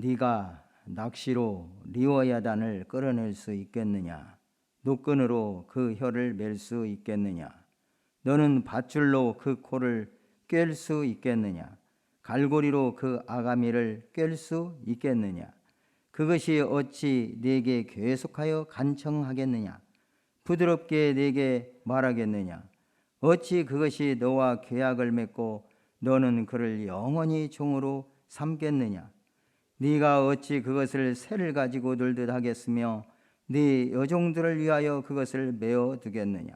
네가 낚시로 리워야단을 끌어낼 수 있겠느냐? 노끈으로 그 혀를 맬 수 있겠느냐? 너는 밧줄로 그 코를 꿰 수 있겠느냐? 갈고리로 그 아가미를 꿰 수 있겠느냐? 그것이 어찌 네게 계속하여 간청하겠느냐? 부드럽게 네게 말하겠느냐? 어찌 그것이 너와 계약을 맺고 너는 그를 영원히 종으로 삼겠느냐? 네가 어찌 그것을 새를 가지고 놀듯 하겠으며 네 여종들을 위하여 그것을 메어 두겠느냐?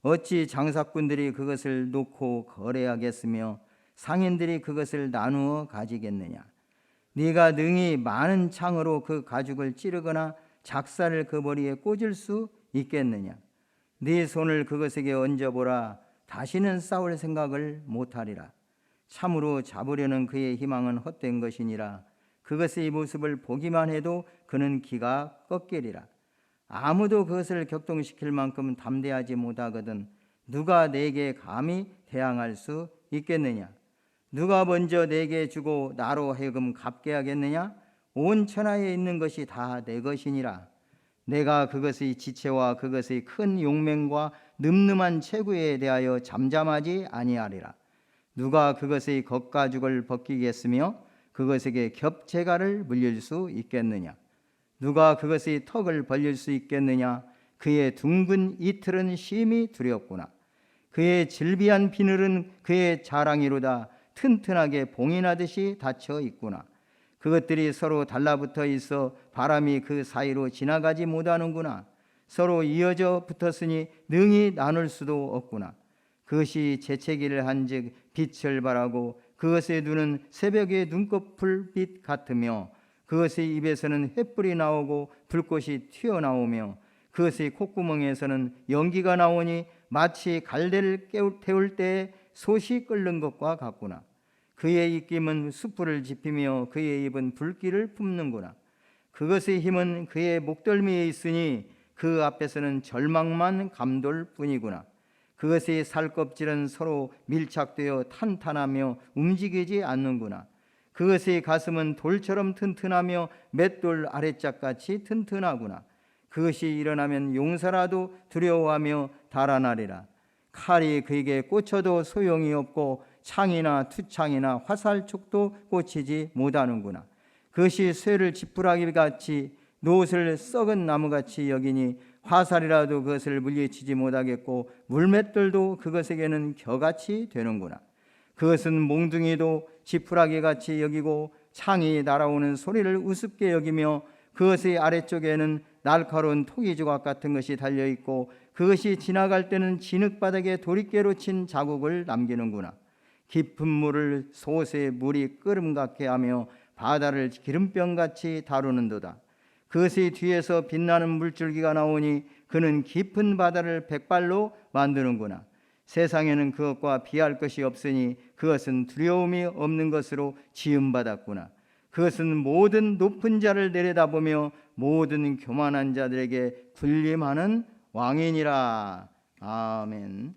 어찌 장사꾼들이 그것을 놓고 거래하겠으며 상인들이 그것을 나누어 가지겠느냐? 네가 능히 많은 창으로 그 가죽을 찌르거나 작사를 그 머리에 꽂을 수 있겠느냐? 네 손을 그것에게 얹어보라. 다시는 싸울 생각을 못하리라. 참으로 잡으려는 그의 희망은 헛된 것이니라. 그것의 모습을 보기만 해도 그는 기가 꺾이리라. 아무도 그것을 격동시킬 만큼 담대하지 못하거든 누가 내게 감히 대항할 수 있겠느냐? 누가 먼저 내게 주고 나로 하여금 갚게 하겠느냐? 온 천하에 있는 것이 다 내 것이니라. 내가 그것의 지체와 그것의 큰 용맹과 늠름한 체구에 대하여 잠잠하지 아니하리라. 누가 그것의 겉가죽을 벗기겠으며 그것에게 겹체가를 물릴 수 있겠느냐? 누가 그것의 턱을 벌릴 수 있겠느냐? 그의 둥근 이틀은 심히 두렵구나. 그의 질비한 비늘은 그의 자랑이로다 튼튼하게 봉인하듯이 닫혀 있구나. 그것들이 서로 달라붙어 있어 바람이 그 사이로 지나가지 못하는구나. 서로 이어져 붙었으니 능히 나눌 수도 없구나. 그것이 재채기를 한즉 빛을 발하고 그것의 눈은 새벽의 눈꺼풀빛 같으며 그것의 입에서는 횃불이 나오고 불꽃이 튀어나오며 그것의 콧구멍에서는 연기가 나오니 마치 갈대를 태울 때 솥이 끓는 것과 같구나. 그의 입김은 숯불을 지피며 그의 입은 불길을 뿜는구나. 그것의 힘은 그의 목덜미에 있으니 그 앞에서는 절망만 감돌 뿐이구나. 그것의 살껍질은 서로 밀착되어 탄탄하며 움직이지 않는구나. 그것의 가슴은 돌처럼 튼튼하며 맷돌 아래짝같이 튼튼하구나. 그것이 일어나면 용사라도 두려워하며 달아나리라. 칼이 그에게 꽂혀도 소용이 없고 창이나 투창이나 화살촉도 꽂히지 못하는구나. 그것이 쇠를 지푸라기 같이 노옷을 썩은 나무같이 여기니 화살이라도 그것을 물리치지 못하겠고 물맷돌도 그것에게는 겨같이 되는구나. 그것은 몽둥이도 지푸라기 같이 여기고 창이 날아오는 소리를 우습게 여기며 그것의 아래쪽에는 날카로운 토기 조각 같은 것이 달려 있고 그것이 지나갈 때는 진흙바닥에 도리깨로 친 자국을 남기는구나. 깊은 물을 솥에 물이 끓음 같게 하며 바다를 기름병같이 다루는도다. 그것의 뒤에서 빛나는 물줄기가 나오니 그는 깊은 바다를 백발로 만드는구나. 세상에는 그것과 비할 것이 없으니 그것은 두려움이 없는 것으로 지음받았구나. 그것은 모든 높은 자를 내려다보며 모든 교만한 자들에게 군림하는 왕이니라. 아멘.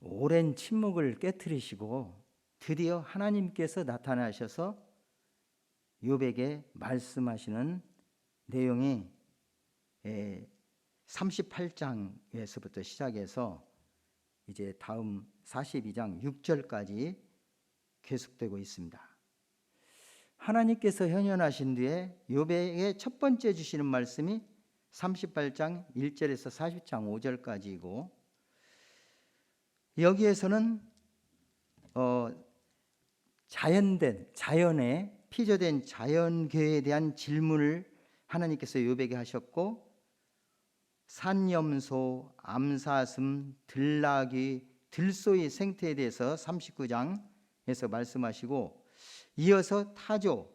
오랜 침묵을 깨뜨리시고 드디어 하나님께서 나타나셔서 요백에 말씀하시는 내용이 38장에서부터 시작해서 이제 다음 42장 6절까지 계속되고 있습니다. 하나님께서 현현하신 뒤에 요백의 첫 번째 주시는 말씀이 38장 1절에서 40장 5절까지이고 여기에서는 어, 자연된 자연의 피조된 자연계에 대한 질문을 하나님께서 요백에 하셨고 산염소, 암사슴, 들나귀, 들소의 생태에 대해서 39장에서 말씀하시고 이어서 타조,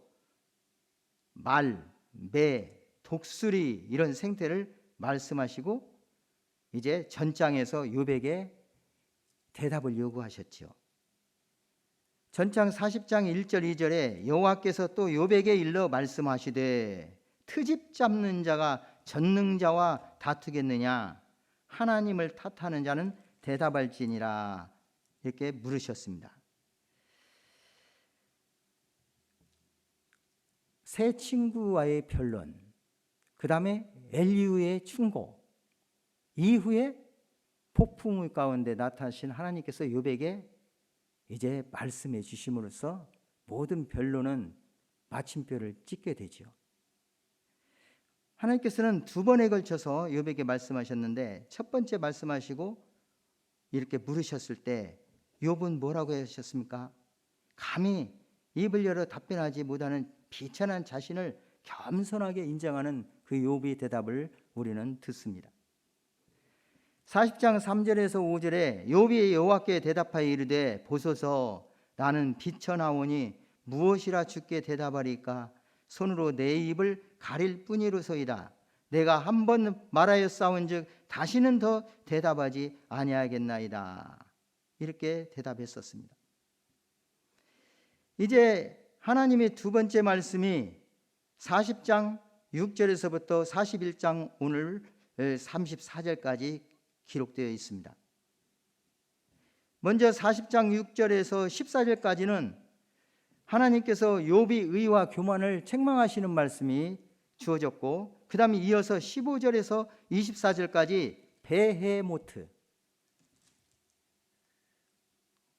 말, 매, 독수리 이런 생태를 말씀하시고 이제 전장에서 요백에 대답을 요구하셨죠. 전창 40장 1절 2절에 여호와께서 또 욥에게 일러 말씀하시되 트집 잡는 자가 전능자와 다투겠느냐 하나님을 탓하는 자는 대답할지니라 이렇게 물으셨습니다. 새 친구와의 변론, 그 다음에 엘리우의 충고, 이후에 폭풍 가운데 나타나신 하나님께서 요백에 이제 말씀해 주심으로써 모든 변론은 마침표를 찍게 되지요. 하나님께서는 두 번에 걸쳐서 요백에 말씀하셨는데 첫 번째 말씀하시고 이렇게 물으셨을 때 욥은 뭐라고 하셨습니까? 감히 입을 열어 답변하지 못하는 비천한 자신을 겸손하게 인정하는 그 욥의 대답을 우리는 듣습니다. 40장 3절에서 5절에 욥이 여호와께 대답하여 이르되 보소서 나는 비천하오니 무엇이라 주께 대답하리까? 손으로 내 입을 가릴 뿐이로소이다. 내가 한 번 말하여 싸운즉 다시는 더 대답하지 아니하겠나이다. 이렇게 대답했었습니다. 이제 하나님의 두 번째 말씀이 40장 6절에서부터 41장 오늘 34절까지 기록되어 있습니다. 먼저 40장 6절에서 14절까지는 하나님께서 욥이 의와 교만을 책망하시는 말씀이 주어졌고 그다음에 이어서 15절에서 24절까지 베헤모트.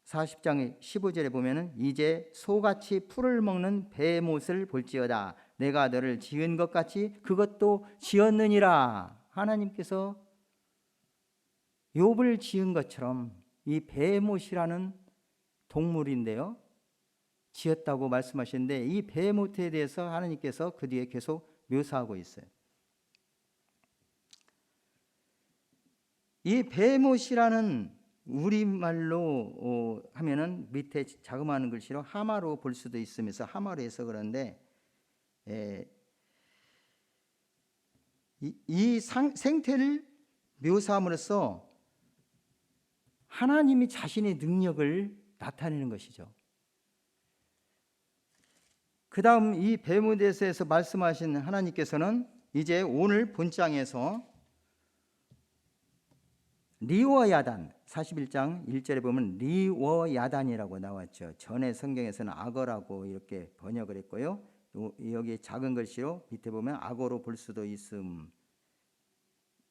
40장 15절에 보면은 이제 소같이 풀을 먹는 베못을 볼지어다. 내가 너를 지은 것 같이 그것도 지었느니라. 하나님께서 욥을 지은 것처럼 이 베못이라는 동물인데요 지었다고 말씀하시는데 이 베못에 대해서 하나님께서 그 뒤에 계속 묘사하고 있어요. 이 베못이라는 우리말로 어, 하면은 밑에 자그마한 글씨로 하마로 볼 수도 있으면서 하마로 해서 그런데 에, 이, 이 상, 생태를 묘사함으로써 하나님이 자신의 능력을 나타내는 것이죠. 그 다음 이 베무데스에서 말씀하신 하나님께서는 이제 오늘 본장에서 리워야단 41장 1절에 보면 리워야단이라고 나왔죠. 전에 성경에서는 악어라고 이렇게 번역을 했고요. 여기 작은 글씨로 밑에 보면 악어로 볼 수도 있음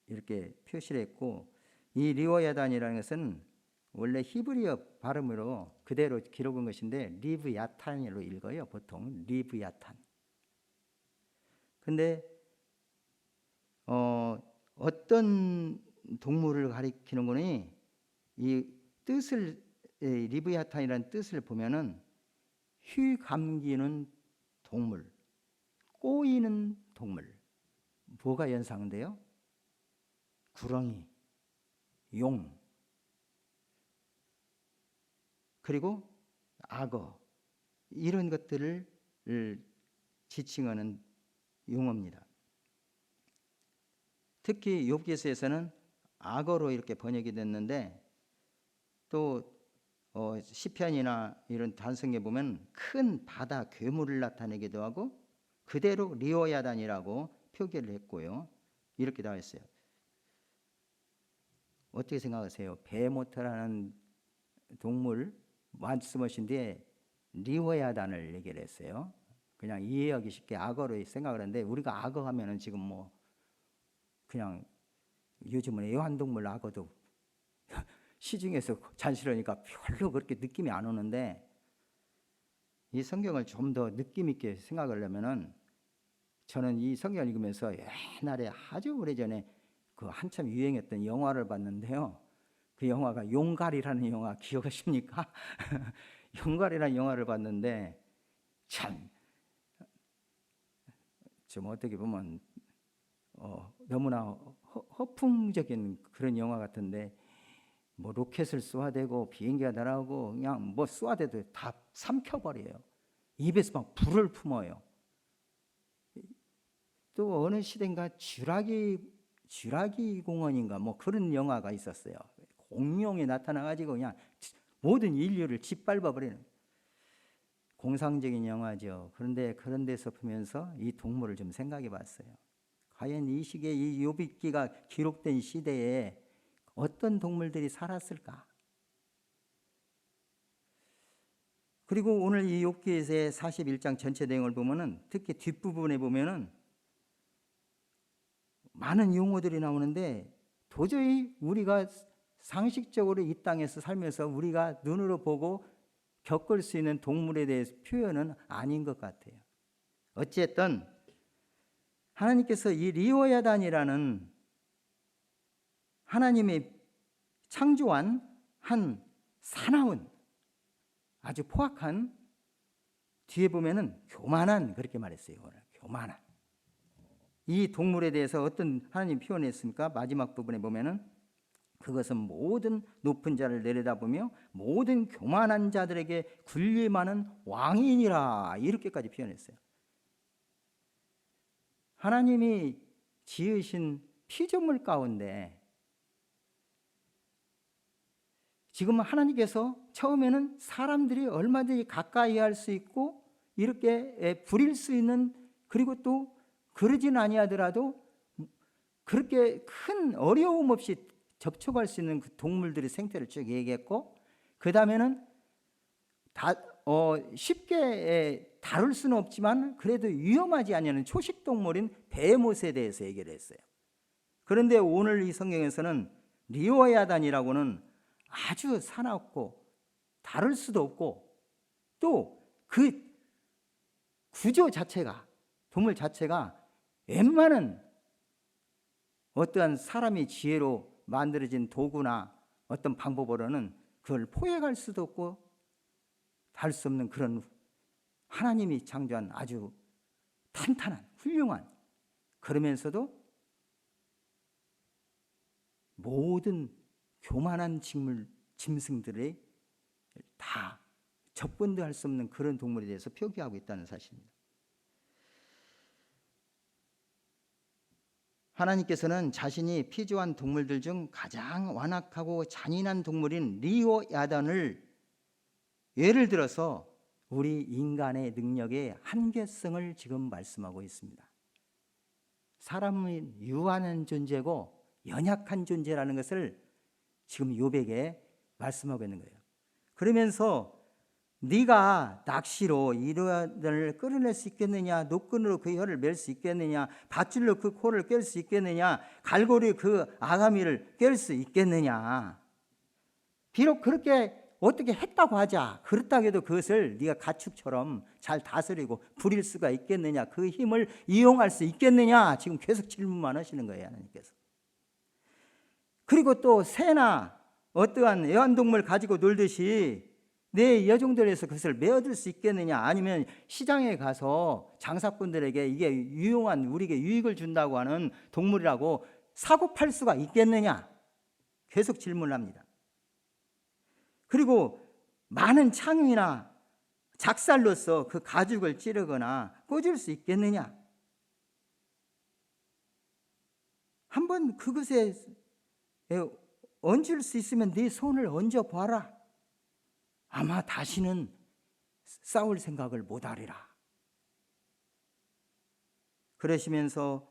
이렇게 표시를 했고 이 리워야단이라는 것은 원래 히브리어 발음으로 그대로 기록한 것인데 리브야탄으로 읽어요. 보통 리브야탄. 근데 어, 어떤 동물을 가리키는 거니 이 뜻을 리브야탄이라는 뜻을 보면은 휘 감기는 동물, 꼬이는 동물. 뭐가 연상인데요? 구렁이, 용, 그리고 악어 이런 것들을 지칭하는 용어입니다. 특히 욥기서에서는 악어로 이렇게 번역이 됐는데 또 어, 시편이나 이런 단성에 보면 큰 바다 괴물을 나타내기도 하고 그대로 리오야단이라고 표기를 했고요. 이렇게 나와 있어요. 어떻게 생각하세요? 베모트라는 동물 말씀하신 뒤에 리워야단을 얘기를 했어요. 그냥 이해하기 쉽게 악어로 생각을 하는데 우리가 악어 하면은 지금 뭐 그냥 요즘은 애완동물 악어도 시중에서 잔실하니까 별로 그렇게 느낌이 안 오는데 이 성경을 좀 더 느낌 있게 생각을 하면은 저는 이 성경을 읽으면서 옛날에 아주 오래전에 그 한참 유행했던 영화를 봤는데요. 그 영화가 용갈이라는 영화 기억하십니까? 용갈이라는 영화를 봤는데 참좀 어떻게 보면 어, 너무나 허, 풍적인 그런 영화 같은데 뭐 로켓을 쏘아대고 비행기가 날아오고 그냥 뭐 쏘아대도 다 삼켜버려요. 입에서 막 불을 품어요. 또 어느 시대인가 쥐라기 쥐라기 공원인가 뭐 그런 영화가 있었어요. 공룡이 나타나가지고 그냥 모든 인류를 짓밟아 버리는 공상적인 영화죠. 그런데 그런 데서 보면서 이 동물을 좀 생각해 봤어요. 과연 이 시기에 이 요비기가 기록된 시대에 어떤 동물들이 살았을까? 그리고 오늘 이 욥기에서의 41장 전체 내용을 보면은 특히 뒷부분에 보면은 많은 용어들이 나오는데 도저히 우리가 상식적으로 이 땅에서 살면서 우리가 눈으로 보고 겪을 수 있는 동물에 대해서 표현은 아닌 것 같아요. 어쨌든 하나님께서 이 리오야단이라는 하나님의 창조한 한 사나운 아주 포악한 뒤에 보면은 교만한 그렇게 말했어요. 교만한 이 동물에 대해서 어떤 하나님 표현했습니까? 마지막 부분에 보면은 그것은 모든 높은 자를 내려다보며 모든 교만한 자들에게 군림하는 왕이니라 이렇게까지 표현했어요. 하나님이 지으신 피조물 가운데 지금 하나님께서 처음에는 사람들이 얼마든지 가까이 할 수 있고 이렇게 부릴 수 있는 그리고 또 그러진 아니하더라도 그렇게 큰 어려움 없이 접촉할 수 있는 그 동물들의 생태를 쭉 얘기했고 그 다음에는 다 어, 쉽게 다룰 수는 없지만 그래도 위험하지 않냐는 초식 동물인 베모스에 대해서 얘기를 했어요. 그런데 오늘 이 성경에서는 리오야단이라고는 아주 사납고 다룰 수도 없고 또 그 구조 자체가 동물 자체가 웬만한 어떠한 사람의 지혜로 만들어진 도구나 어떤 방법으로는 그걸 포획할 수도 없고 할 수 없는 그런 하나님이 창조한 아주 탄탄한 훌륭한 그러면서도 모든 교만한 식물 짐승들의 다 접근도 할 수 없는 그런 동물에 대해서 표기하고 있다는 사실입니다. 하나님께서는 자신이 피조한 동물들 중 가장 완악하고 잔인한 동물인 리오 야단을 예를 들어서 우리 인간의 능력의 한계성을 지금 말씀하고 있습니다. 사람은 유한한 존재고 연약한 존재라는 것을 지금 요백에 말씀하고 있는 거예요. 그러면서 네가 낚시로 이르를 끌어낼 수 있겠느냐? 노끈으로 그 혀를 멜수 있겠느냐? 밧줄로 그 코를 깰 수 있겠느냐? 갈고리 그 아가미를 깰 수 있겠느냐? 비록 그렇게 어떻게 했다고 하자. 그렇다고 해도 그것을 네가 가축처럼 잘 다스리고 부릴 수가 있겠느냐? 그 힘을 이용할 수 있겠느냐? 지금 계속 질문만 하시는 거예요 하나님께서. 그리고 또 새나 어떠한 애완동물 가지고 놀듯이 내 여종들에서 그것을 메어들 수 있겠느냐 아니면 시장에 가서 장사꾼들에게 이게 유용한 우리에게 유익을 준다고 하는 동물이라고 사고 팔 수가 있겠느냐 계속 질문을 합니다. 그리고 많은 창이나 작살로서 그 가죽을 찌르거나 꽂을 수 있겠느냐 한번 그것에 얹을 수 있으면 네 손을 얹어 봐라. 아마 다시는 싸울 생각을 못하리라. 그러시면서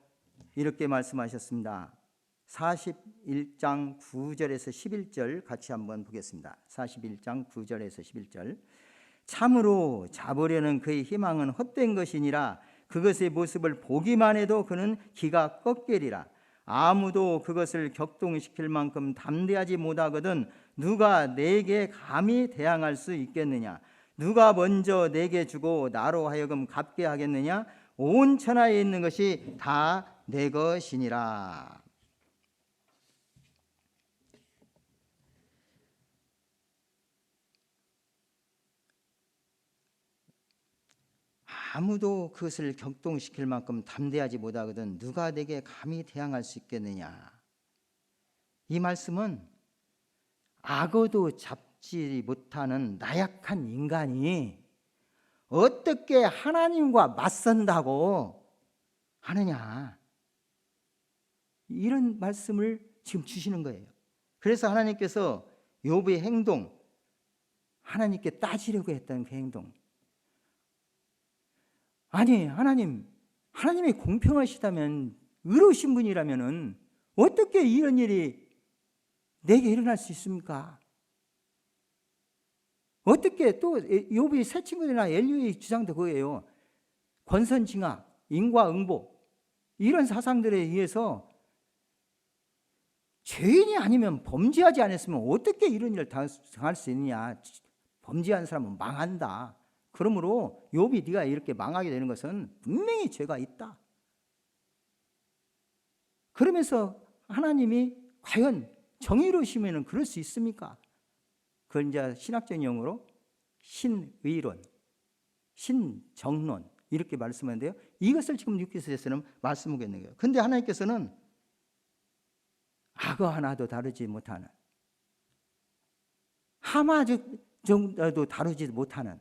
이렇게 말씀하셨습니다. 41장 9절에서 11절 같이 한번 보겠습니다. 41장 9절에서 11절. 참으로 잡으려는 그의 희망은 헛된 것이니라 그것의 모습을 보기만 해도 그는 기가 꺾이리라. 아무도 그것을 격동시킬 만큼 담대하지 못하거든 누가 내게 감히 대항할 수 있겠느냐? 누가 먼저 내게 주고 나로 하여금 갚게 하겠느냐? 온 천하에 있는 것이 다 내 것이니라. 아무도 그것을 격동시킬 만큼 담대하지 못하거든 누가 내게 감히 대항할 수 있겠느냐? 이 말씀은 악어도 잡지 못하는 나약한 인간이 어떻게 하나님과 맞선다고 하느냐? 이런 말씀을 지금 주시는 거예요. 그래서 하나님께서 욥의 행동, 하나님께 따지려고 했던 그 행동, 아니, 하나님, 하나님이 공평하시다면, 의로우신 분이라면은, 어떻게 이런 일이 내게 일어날 수 있습니까? 어떻게 또 욥이 새 친구들이나 엘리의 주장도 그거예요. 권선징악, 인과응보 이런 사상들에 의해서 죄인이 아니면 범죄하지 않았으면 어떻게 이런 일을 당할 수 있느냐? 범죄한 사람은 망한다. 그러므로 욥이 네가 이렇게 망하게 되는 것은 분명히 죄가 있다. 그러면서 하나님이 과연 정의로우시면 그럴 수 있습니까? 그걸 이제 신학적 용어로 신의론, 신정론 이렇게 말씀하는데요. 이것을 지금 뉴키스에서는 말씀하고 있는 거예요. 근데 하나님께서는 악어 하나도 다루지 못하는 하마 정도도 다루지 못하는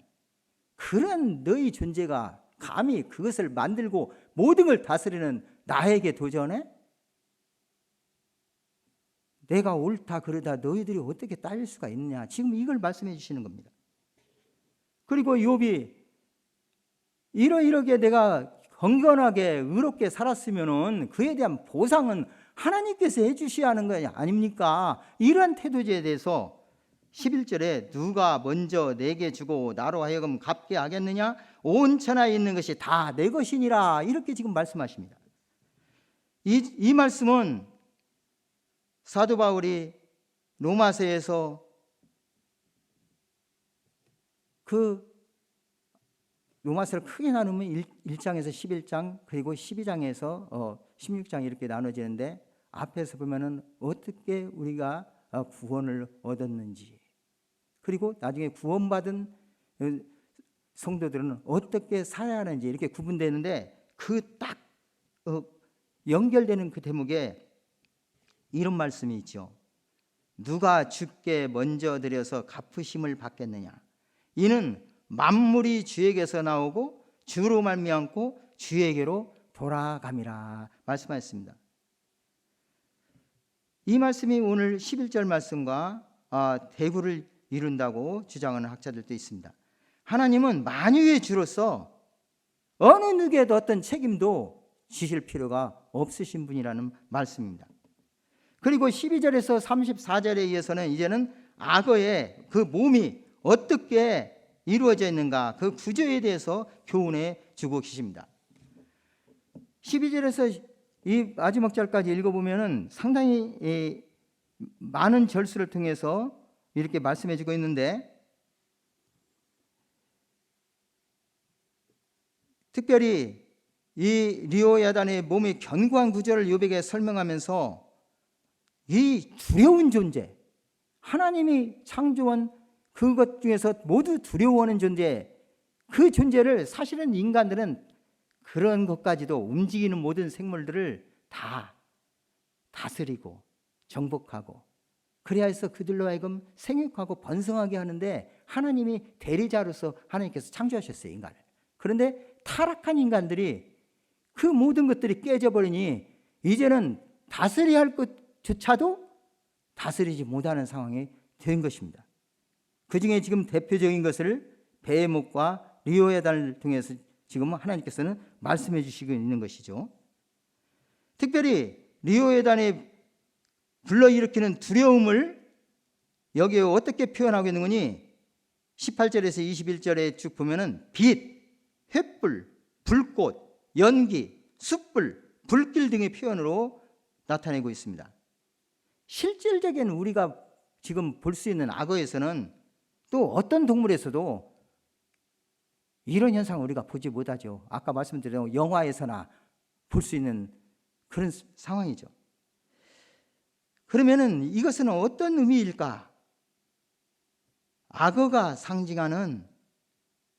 그런 너희 존재가 감히 그것을 만들고 모든 걸 다스리는 나에게 도전해? 내가 옳다 그러다 너희들이 어떻게 따질 수가 있느냐? 지금 이걸 말씀해 주시는 겁니다. 그리고 욥이 이러이러게 내가 건건하게 의롭게 살았으면은 그에 대한 보상은 하나님께서 해 주셔야 하는 거 아닙니까? 이러한 태도에 대해서 11절에 누가 먼저 내게 주고 나로 하여금 갚게 하겠느냐? 온 천하에 있는 것이 다 내 것이니라. 이렇게 지금 말씀하십니다. 이, 이 말씀은 사도 바울이 로마서에서 그 로마서를 크게 나누면 1, 장에서 11장 그리고 12장에서 어, 16장 이렇게 나눠지는데 앞에서 보면은 어떻게 우리가 어, 구원을 얻었는지 그리고 나중에 구원받은 어, 성도들은 어떻게 살아야 하는지 이렇게 구분되는데 그딱 어, 연결되는 그 대목에 이런 말씀이 있죠. 누가 주께 먼저 드려서 갚으심을 받겠느냐? 이는 만물이 주에게서 나오고 주로 말미암고 주에게로 돌아감이라 말씀하셨습니다. 이 말씀이 오늘 11절 말씀과 아, 대구를 이룬다고 주장하는 학자들도 있습니다. 하나님은 만유의 주로서 어느 누구에도 어떤 책임도 지실 필요가 없으신 분이라는 말씀입니다. 그리고 12절에서 34절에 의해서는 이제는 악어의 그 몸이 어떻게 이루어져 있는가 그 구조에 대해서 교훈해 주고 계십니다. 12절에서 이 마지막 절까지 읽어보면은 상당히 많은 절수를 통해서 이렇게 말씀해 주고 있는데 특별히 이 리오야단의 몸의 견고한 구조를 요백에 설명하면서 이 두려운 존재, 하나님이 창조한 그것 중에서 모두 두려워하는 존재, 그 존재를 사실은 인간들은 그런 것까지도 움직이는 모든 생물들을 다 다스리고 정복하고 그래야 해서 그들로 하여금 생육하고 번성하게 하는데 하나님이 대리자로서 하나님께서 창조하셨어요, 인간을. 그런데 타락한 인간들이 그 모든 것들이 깨져버리니 이제는 다스려야 할 것 조차도 다스리지 못하는 상황이 된 것입니다. 그 중에 지금 대표적인 것을 베목과 리오에단을 통해서 지금 하나님께서는 말씀해 주시고 있는 것이죠. 특별히 리오에단이 불러일으키는 두려움을 여기에 어떻게 표현하고 있는 거니? 18절에서 21절에 쭉 보면은 빛, 횃불, 불꽃, 연기, 숯불, 불길 등의 표현으로 나타내고 있습니다. 실질적인 우리가 지금 볼 수 있는 악어에서는 또 어떤 동물에서도 이런 현상을 우리가 보지 못하죠. 아까 말씀드린 영화에서나 볼 수 있는 그런 상황이죠. 그러면은 이것은 어떤 의미일까? 악어가 상징하는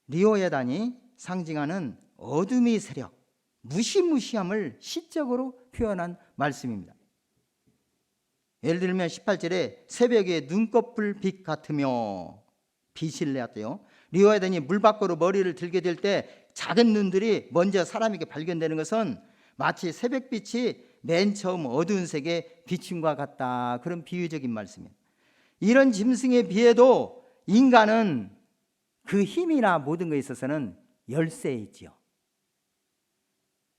리오에단이 상징하는 어둠의 세력, 무시무시함을 시적으로 표현한 말씀입니다. 예를 들면 18절에 새벽에 눈꺼풀 빛 같으며 빛을 내었대요. 리오에단이 물 밖으로 머리를 들게 될 때 작은 눈들이 먼저 사람에게 발견되는 것은 마치 새벽빛이 맨 처음 어두운 색의 비침과 같다. 그런 비유적인 말씀이에요. 이런 짐승에 비해도 인간은 그 힘이나 모든 것에 있어서는 열세에 있지요.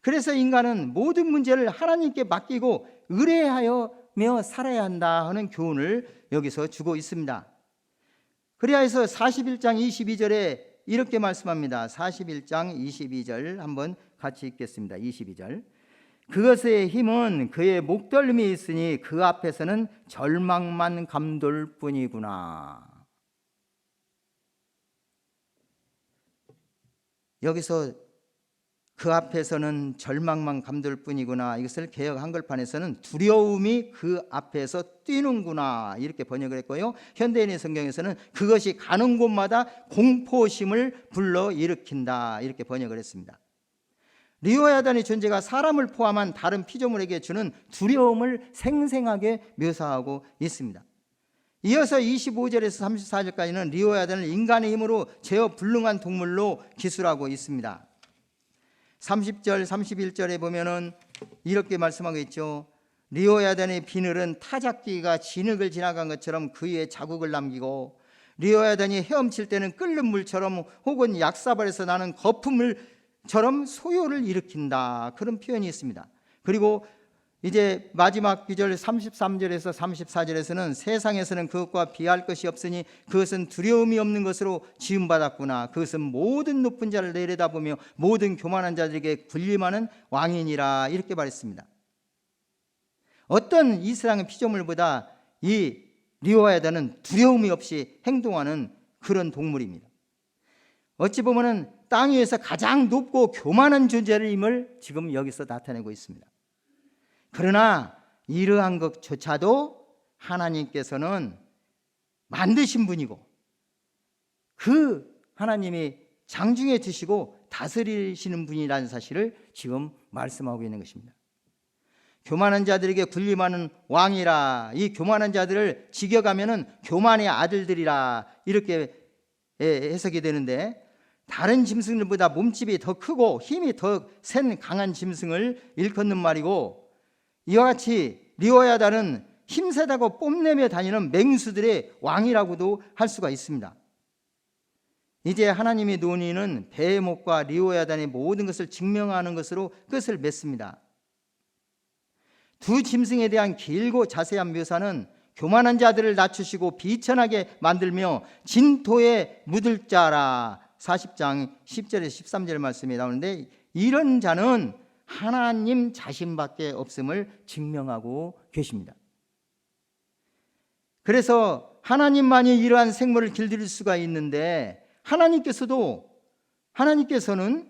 그래서 인간은 모든 문제를 하나님께 맡기고 의뢰하여 며 살아야 한다 하는 교훈을 여기서 주고 있습니다. 그리하여서 41장 22절에 이렇게 말씀합니다. 41장 22절 한번 같이 읽겠습니다. 22절. 그것의 힘은 그의 목덜미 있으니 그 앞에서는 절망만 감돌 뿐이구나. 여기서 그 앞에서는 절망만 감돌 뿐이구나. 이것을 개혁 한글판에서는 두려움이 그 앞에서 뛰는구나. 이렇게 번역을 했고요. 현대인의 성경에서는 그것이 가는 곳마다 공포심을 불러 일으킨다. 이렇게 번역을 했습니다. 리오야단의 존재가 사람을 포함한 다른 피조물에게 주는 두려움을 생생하게 묘사하고 있습니다. 이어서 25절에서 34절까지는 리오야단을 인간의 힘으로 제어 불능한 동물로 기술하고 있습니다. 30절, 31절에 보면은 이렇게 말씀하고 있죠. 리오야단의 비늘은 타작기가 진흙을 지나간 것처럼 그 위에 자국을 남기고 리오야단이 헤엄칠 때는 끓는 물처럼 혹은 약사발에서 나는 거품을처럼 소요를 일으킨다. 그런 표현이 있습니다. 그리고 이제 마지막 비절 33절에서 34절에서는 세상에서는 그것과 비할 것이 없으니 그것은 두려움이 없는 것으로 지음받았구나. 그것은 모든 높은 자를 내려다보며 모든 교만한 자들에게 군림하는 왕이니라. 이렇게 말했습니다. 어떤 이스라엘 피조물보다 이 리오야다는 두려움이 없이 행동하는 그런 동물입니다. 어찌 보면은 땅 위에서 가장 높고 교만한 존재임을 지금 여기서 나타내고 있습니다. 그러나 이러한 것조차도 하나님께서는 만드신 분이고 그 하나님이 장중에 드시고 다스리시는 분이라는 사실을 지금 말씀하고 있는 것입니다. 교만한 자들에게 군림하는 왕이라 이 교만한 자들을 직역하면은 교만의 아들들이라 이렇게 해석이 되는데 다른 짐승들보다 몸집이 더 크고 힘이 더 센 강한 짐승을 일컫는 말이고 이와 같이 리오야다는 힘세다고 뽐내며 다니는 맹수들의 왕이라고도 할 수가 있습니다. 이제 하나님의 논의는 베목과 리오야단의 모든 것을 증명하는 것으로 끝을 맺습니다. 두 짐승에 대한 길고 자세한 묘사는 교만한 자들을 낮추시고 비천하게 만들며 진토에 묻을 자라 40장 10절에 13절 말씀이 나오는데 이런 자는 하나님 자신밖에 없음을 증명하고 계십니다. 그래서 하나님만이 이러한 생물을 길들일 수가 있는데 하나님께서도 하나님께서는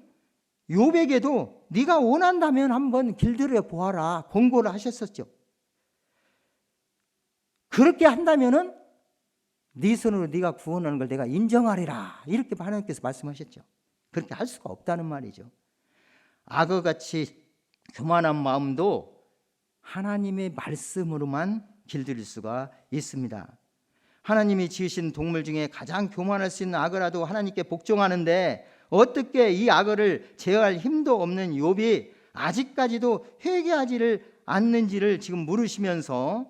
요백에도 네가 원한다면 한번 길들여 보아라 공고를 하셨었죠. 그렇게 한다면은 네 손으로 네가 구원하는 걸 내가 인정하리라 이렇게 하나님께서 말씀하셨죠. 그렇게 할 수가 없다는 말이죠. 악어같이 교만한 마음도 하나님의 말씀으로만 길들일 수가 있습니다. 하나님이 지으신 동물 중에 가장 교만할 수 있는 악어라도 하나님께 복종하는데 어떻게 이 악어를 제어할 힘도 없는 욥이 아직까지도 회개하지를 않는지를 지금 물으시면서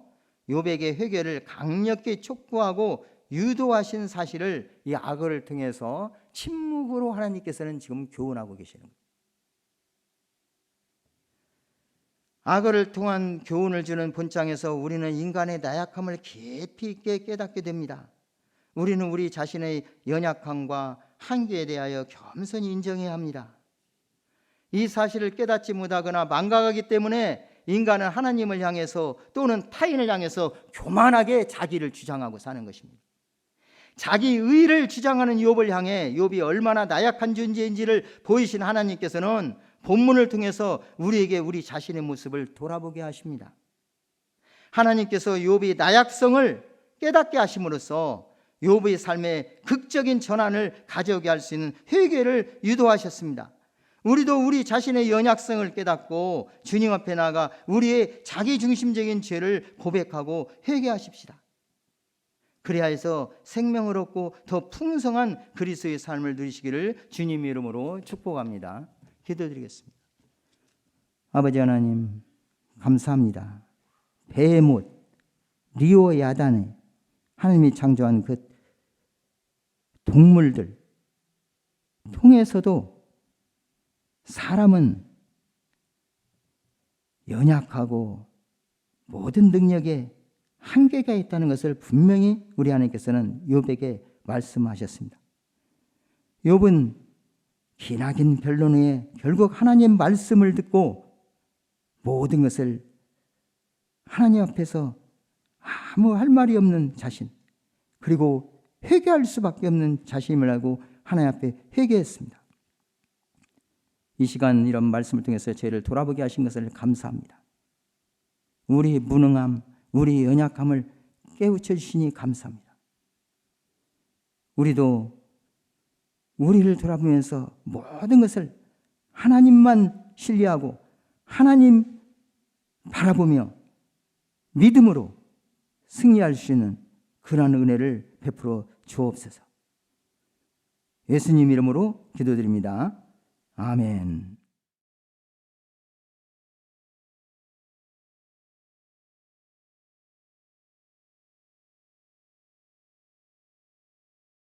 욥에게 회개를 강력히 촉구하고 유도하신 사실을 이 악어를 통해서 침묵으로 하나님께서는 지금 교훈하고 계시는 거예요. 악어를 통한 교훈을 주는 본장에서 우리는 인간의 나약함을 깊이 있게 깨닫게 됩니다. 우리는 우리 자신의 연약함과 한계에 대하여 겸손히 인정해야 합니다. 이 사실을 깨닫지 못하거나 망각하기 때문에 인간은 하나님을 향해서 또는 타인을 향해서 교만하게 자기를 주장하고 사는 것입니다. 자기 의를 주장하는 욥을 향해 욥이 얼마나 나약한 존재인지를 보이신 하나님께서는 본문을 통해서 우리에게 우리 자신의 모습을 돌아보게 하십니다. 하나님께서 욥이 나약성을 깨닫게 하심으로써 욥의 삶에 극적인 전환을 가져오게 할 수 있는 회개를 유도하셨습니다. 우리도 우리 자신의 연약성을 깨닫고 주님 앞에 나가 우리의 자기 중심적인 죄를 고백하고 회개하십시다. 그래야 해서 생명을 얻고 더 풍성한 그리스도의 삶을 누리시기를 주님 이름으로 축복합니다. 기도드리겠습니다. 아버지 하나님 감사합니다. 베못 리오 야단에 하나님이 창조한 그 동물들 통해서도 사람은 연약하고 모든 능력에 한계가 있다는 것을 분명히 우리 하나님께서는 욥에게 말씀하셨습니다. 욥은 기나긴 변론 후에 결국 하나님 말씀을 듣고 모든 것을 하나님 앞에서 아무 할 말이 없는 자신 그리고 회개할 수밖에 없는 자신임을 알고 하나님 앞에 회개했습니다. 이 시간 이런 말씀을 통해서 죄를 돌아보게 하신 것을 감사합니다. 우리 무능함, 우리 연약함을 깨우쳐 주시니 감사합니다. 우리도 우리를 돌아보면서 모든 것을 하나님만 신뢰하고 하나님 바라보며 믿음으로 승리할 수 있는 그러한 은혜를 베풀어 주옵소서. 예수님 이름으로 기도드립니다. 아멘.